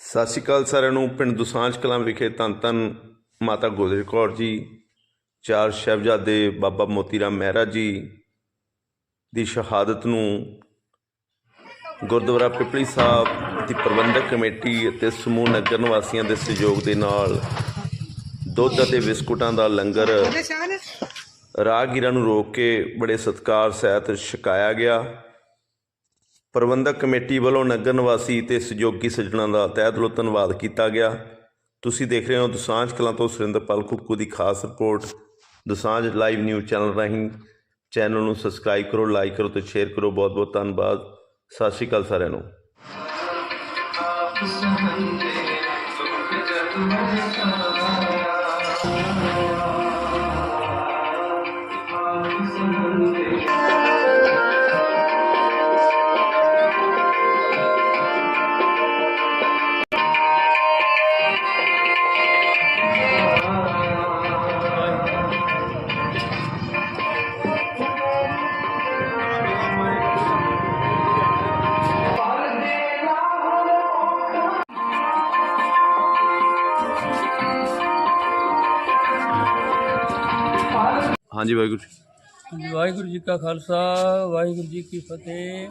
ਸਤਿ ਸ਼੍ਰੀ ਅਕਾਲ ਸਾਰਿਆਂ ਨੂੰ, ਪਿੰਡ ਦੁਸਾਂਝ ਕਲਾਂ ਵਿਖੇ ਧੰਨ ਧੰਨ ਮਾਤਾ ਗੁਜਰ ਕੌਰ ਜੀ, ਚਾਰ ਸਾਹਿਬਜ਼ਾਦੇ ਬਾਬਾ ਮੋਤੀ ਰਾਮ ਮਹਿਰਾ ਜੀ ਦੀ ਸ਼ਹਾਦਤ ਨੂੰ ਗੁਰਦੁਆਰਾ ਪਿਪਲੀ ਸਾਹਿਬ ਦੀ ਪ੍ਰਬੰਧਕ ਕਮੇਟੀ ਅਤੇ ਸਮੂਹ ਨਗਰ ਨਿਵਾਸੀਆਂ ਦੇ ਸਹਿਯੋਗ ਦੇ ਨਾਲ ਦੁੱਧ ਅਤੇ ਬਿਸਕੁਟਾਂ ਦਾ ਲੰਗਰ ਰਾਹਗੀਰਾਂ ਨੂੰ ਰੋਕ ਕੇ ਬੜੇ ਸਤਿਕਾਰ, ਸਹਿਤ ਛਕਾਇਆ ਗਿਆ। ਪ੍ਰਬੰਧਕ ਕਮੇਟੀ ਵੱਲੋਂ ਨਗਰ ਨਿਵਾਸੀ ਤੇ ਸਹਿਯੋਗੀ ਸੱਜਣਾਂ ਦਾ ਤਹਿ ਦਿਲੋਂ ਧੰਨਵਾਦ ਕੀਤਾ ਗਿਆ। ਤੁਸੀਂ ਦੇਖ ਰਹੇ ਹੋ ਦੁਸਾਂਝ ਕਲਾਂ ਤੋਂ ਸੁਰਿੰਦਰਪਾਲ ਕੁੱਕੂ ਦੀ ਖਾਸ report. Dosanjh live news channel ਰਾਹੀਂ ਚੈਨਲ ਨੂੰ ਸਬਸਕ੍ਰਾਈਬ ਕਰੋ, ਲਾਈਕ ਕਰੋ ਤੇ ਸ਼ੇਅਰ ਕਰੋ। ਬਹੁਤ ਬਹੁਤ ਧੰਨਵਾਦ। ਸਤਿ ਸ਼੍ਰੀ ਅਕਾਲ ਸਾਰਿਆਂ ਨੂੰ। ਹਾਂਜੀ ਵਾਹਿਗੁਰੂ ਜੀ। ਹਾਂਜੀ, ਵਾਹਿਗੁਰੂ ਜੀ ਕਾ ਖਾਲਸਾ ਵਾਹਿਗੁਰੂ ਜੀ ਕੀ ਫਤਿਹ।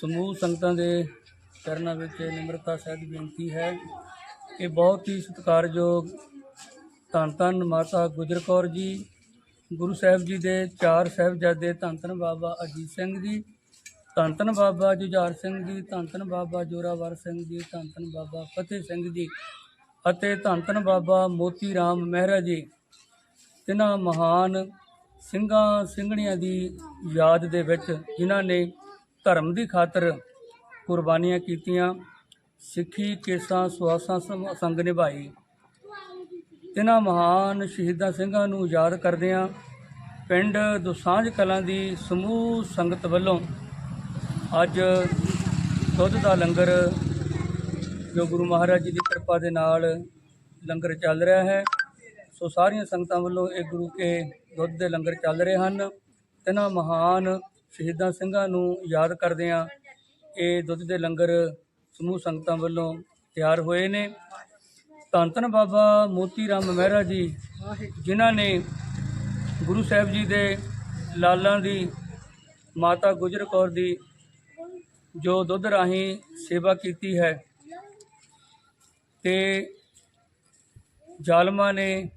ਸਮੂਹ ਸੰਗਤਾਂ ਦੇ ਚਰਨਾਂ ਵਿੱਚ ਨਿਮਰਤਾ ਸਹਿਤ ਬੇਨਤੀ ਹੈ ਕਿ ਬਹੁਤ ਹੀ ਸਤਿਕਾਰਯੋਗ ਧੰਨ ਧੰਨ ਮਾਤਾ ਗੁਜਰ ਕੌਰ ਜੀ ਗੁਰੂ ਸਾਹਿਬ ਜੀ ਦੇ ਚਾਰ ਸਾਹਿਬਜ਼ਾਦੇ ਧੰਨ ਧੰਨ ਬਾਬਾ ਅਜੀਤ ਸਿੰਘ ਜੀ ਧੰਨ ਧੰਨ ਬਾਬਾ ਜੁਝਾਰ ਸਿੰਘ ਜੀ ਧੰਨ ਧੰਨ ਬਾਬਾ ਜੋਰਾਵਰ ਸਿੰਘ ਜੀ ਧੰਨ ਧੰਨ ਬਾਬਾ ਫਤਿਹ ਸਿੰਘ ਜੀ ਅਤੇ ਧੰਨ ਧੰਨ ਬਾਬਾ ਮੋਤੀ ਰਾਮ ਮਹਿਰਾ ਜੀ। ਤਿੰਨਾਂ ਮਹਾਨ ਸਿੰਘਾਂ ਸਿੰਘਣੀਆਂ ਦੀ ਯਾਦ ਦੇ ਵਿੱਚ ਜਿਨ੍ਹਾਂ ਨੇ ਧਰਮ ਦੀ ਖਾਤਰ ਕੁਰਬਾਨੀਆਂ ਕੀਤੀਆਂ, ਸਿੱਖੀ, ਕੇਸਾਂ, ਸੁਆਸਾਂ ਸਮ- ਸੰਗ ਨਿਭਾਈ। ਤਿੰਨਾਂ ਮਹਾਨ ਸ਼ਹੀਦਾਂ ਸਿੰਘਾਂ ਨੂੰ ਯਾਦ ਕਰਦਿਆਂ ਪਿੰਡ ਦੁਸਾਂਝ ਕਲਾਂ ਦੀ ਸਮੂਹ ਸੰਗਤ ਵੱਲੋਂ ਅੱਜ ਦੁੱਧ ਦਾ ਲੰਗਰ ਜੋ ਗੁਰੂ ਮਹਾਰਾਜ ਜੀ ਦੀ ਕਿਰਪਾ ਦੇ ਨਾਲ ਲੰਗਰ ਚੱਲ ਰਿਹਾ ਹੈ। ਸੋ ਸਾਰੀਆਂ ਸੰਗਤਾਂ ਵੱਲੋਂ ਇਹ ਗੁਰੂ ਕੇ ਦੁੱਧ ਦੇ ਲੰਗਰ ਚੱਲ ਰਹੇ ਹਨ। ਤਿੰਨਾਂ ਮਹਾਨ ਸ਼ਹੀਦਾਂ ਸਿੰਘਾਂ ਨੂੰ ਯਾਦ ਕਰਦਿਆਂ ਇਹ ਦੁੱਧ ਦੇ ਲੰਗਰ ਸਮੂਹ ਸੰਗਤਾਂ ਵੱਲੋਂ ਤਿਆਰ ਹੋਏ ਨੇ। ਧੰਨ ਧੰਨ ਬਾਬਾ ਮੋਤੀ ਰਾਮ ਮਹਿਰਾ ਜੀ, ਜਿਨ੍ਹਾਂ ਨੇ ਗੁਰੂ ਸਾਹਿਬ ਜੀ ਦੇ ਲਾਲਾਂ ਦੀ, ਮਾਤਾ ਗੁਜਰ ਕੌਰ ਦੀ ਜੋ ਦੁੱਧ ਰਾਹੀਂ ਸੇਵਾ ਕੀਤੀ ਹੈ। ਤੇ ਜ਼ਾਲਮਾਂ ਨੇ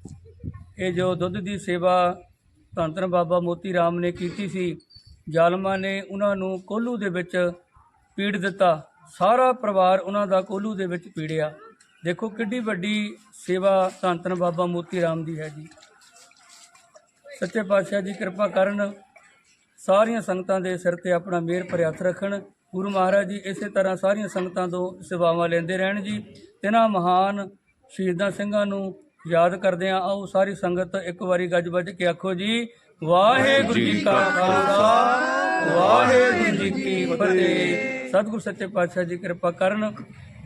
ਇਹ ਜੋ ਦੁੱਧ ਦੀ ਸੇਵਾ ਧੰਨ ਧੰਨ ਬਾਬਾ ਮੋਤੀ ਰਾਮ ਨੇ ਕੀਤੀ ਸੀ, ਜ਼ਾਲਮਾਂ ਨੇ ਉਹਨਾਂ ਨੂੰ ਕੋਲੂ ਦੇ ਵਿੱਚ ਪੀੜ ਦਿੱਤਾ। ਸਾਰਾ ਪਰਿਵਾਰ ਉਹਨਾਂ ਦਾ ਕੋਲੂ ਦੇ ਵਿੱਚ ਪੀੜਿਆ। ਦੇਖੋ ਕਿੱਡੀ ਵੱਡੀ ਸੇਵਾ ਧੰਨ ਧੰਨ ਬਾਬਾ ਮੋਤੀ ਰਾਮ ਦੀ ਹੈ ਜੀ। ਸੱਚੇ ਪਾਤਸ਼ਾਹ ਜੀ ਕਿਰਪਾ ਕਰਨ, ਸਾਰੀਆਂ ਸੰਗਤਾਂ ਦੇ ਸਿਰ ਤੇ ਆਪਣਾ ਮਿਹਰ ਭਰਿਆ ਹੱਥ ਰੱਖਣ। ਗੁਰੂ ਮਹਾਰਾਜ ਜੀ ਇਸੇ ਤਰ੍ਹਾਂ ਸਾਰੀਆਂ ਸੰਗਤਾਂ ਤੋਂ ਸੇਵਾਵਾਂ ਲੈਂਦੇ ਰਹਿਣ ਜੀ। ਤਿਨਾਂ ਮਹਾਨ ਸ਼ਹੀਦਾਂ ਸਿੰਘਾਂ ਨੂੰ ਯਾਦ ਕਰਦੇ ਆ ਆਓ ਸਾਰੀ ਸੰਗਤ ਇੱਕ ਵਾਰੀ ਗੱਜ ਵੱਜ ਕੇ ਆਖੋ ਜੀ, ਵਾਹਿਗੁਰੂ ਜੀ ਕਾ ਖਾਲਸਾ, ਵਾਹਿਗੁਰੂ ਜੀ ਕੀ ਫਤਿਹ। ਸਤਿਗੁਰ ਸੱਚੇ ਪਾਤਸ਼ਾਹ ਜੀ ਕਿਰਪਾ ਕਰਨ,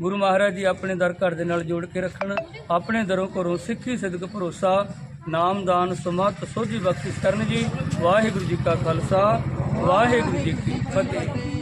ਗੁਰੂ ਮਹਾਰਾਜ ਜੀ ਆਪਣੇ ਦਰ ਘਰ ਦੇ ਨਾਲ ਜੋੜ ਕੇ ਰੱਖਣ, ਆਪਣੇ ਦਰੋਂ ਘਰੋਂ ਸਿੱਖੀ ਸਿਦਕ ਭਰੋਸਾ ਨਾਮਦਾਨ ਸਮਤ ਸੋਝੀ ਬਖਸ਼ਿਸ਼ ਕਰਨ ਜੀ। ਵਾਹਿਗੁਰੂ ਜੀ ਕਾ ਖਾਲਸਾ, ਵਾਹਿਗੁਰੂ ਜੀ ਕੀ ਫਤਿਹ।